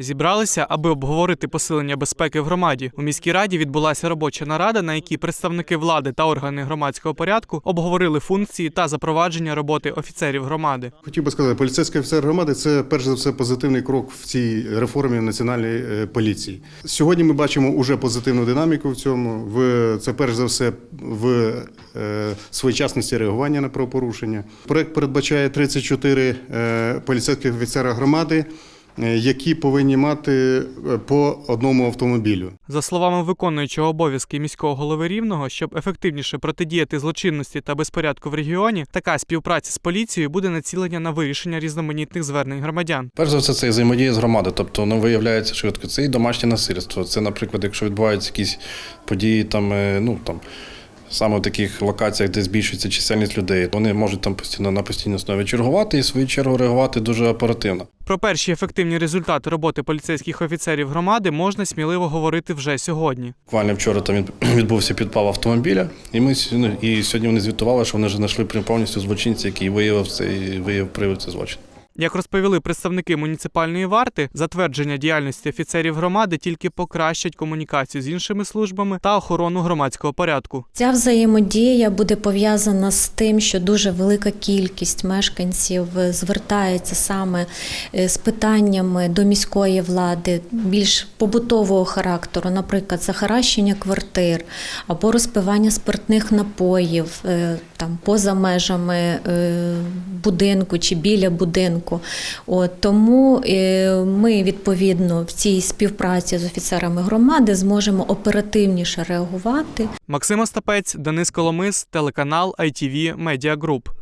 Зібралися, аби обговорити посилення безпеки в громаді. У міській раді відбулася робоча нарада, на якій представники влади та органи громадського порядку обговорили функції та запровадження роботи офіцерів громади. Хотів би сказати, поліцейський офіцер громади це перш за все позитивний крок в цій реформі національної е, поліції. Сьогодні ми бачимо уже позитивну динаміку в цьому. В це перш за все в е, своєчасності реагування на правопорушення. Проект передбачає 34 е, поліцейських офіцера громади, які повинні мати е, по одному автомобілю. За словами виконуючого обов'язки міського голови рівного, щоб ефективніше протидіяти злочинності та безпорядку в регіоні, така співпраця з поліцією буде націлення на вирішення різноманітних звернень громадян. Перш за все, це взаємодія з громадою. Тобто воно виявляється швидко. Це і домашнє насильство. Це, наприклад, якщо відбуваються якісь події, там, е, ну там. Саме в таких локаціях, де збільшується чисельність людей, вони можуть там постійно на постійній основі чергувати і в свою чергу реагувати дуже оперативно. Про перші ефективні результати роботи поліцейських офіцерів громади можна сміливо говорити вже сьогодні. Буквально вчора там від- відбувся підпал автомобіля, і ми ну, і сьогодні вони звітували, що вони вже знайшли повністю злочинця, який виявив цей виявив привід цей злочин. Як розповіли представники муніципальної варти, затвердження діяльності офіцерів громади тільки покращать комунікацію з іншими службами та охорону громадського порядку. Ця взаємодія буде пов'язана з тим, що дуже велика кількість мешканців звертається саме е, з питаннями до міської влади більш побутового характеру, наприклад, захаращення квартир або розпивання спиртних напоїв е, там поза межами е, будинку чи біля будинку. От, тому е, ми відповідно в цій співпраці з офіцерами громади зможемо оперативніше реагувати. Максим Остапець, Денис Коломис, телеканал ITV Media Group.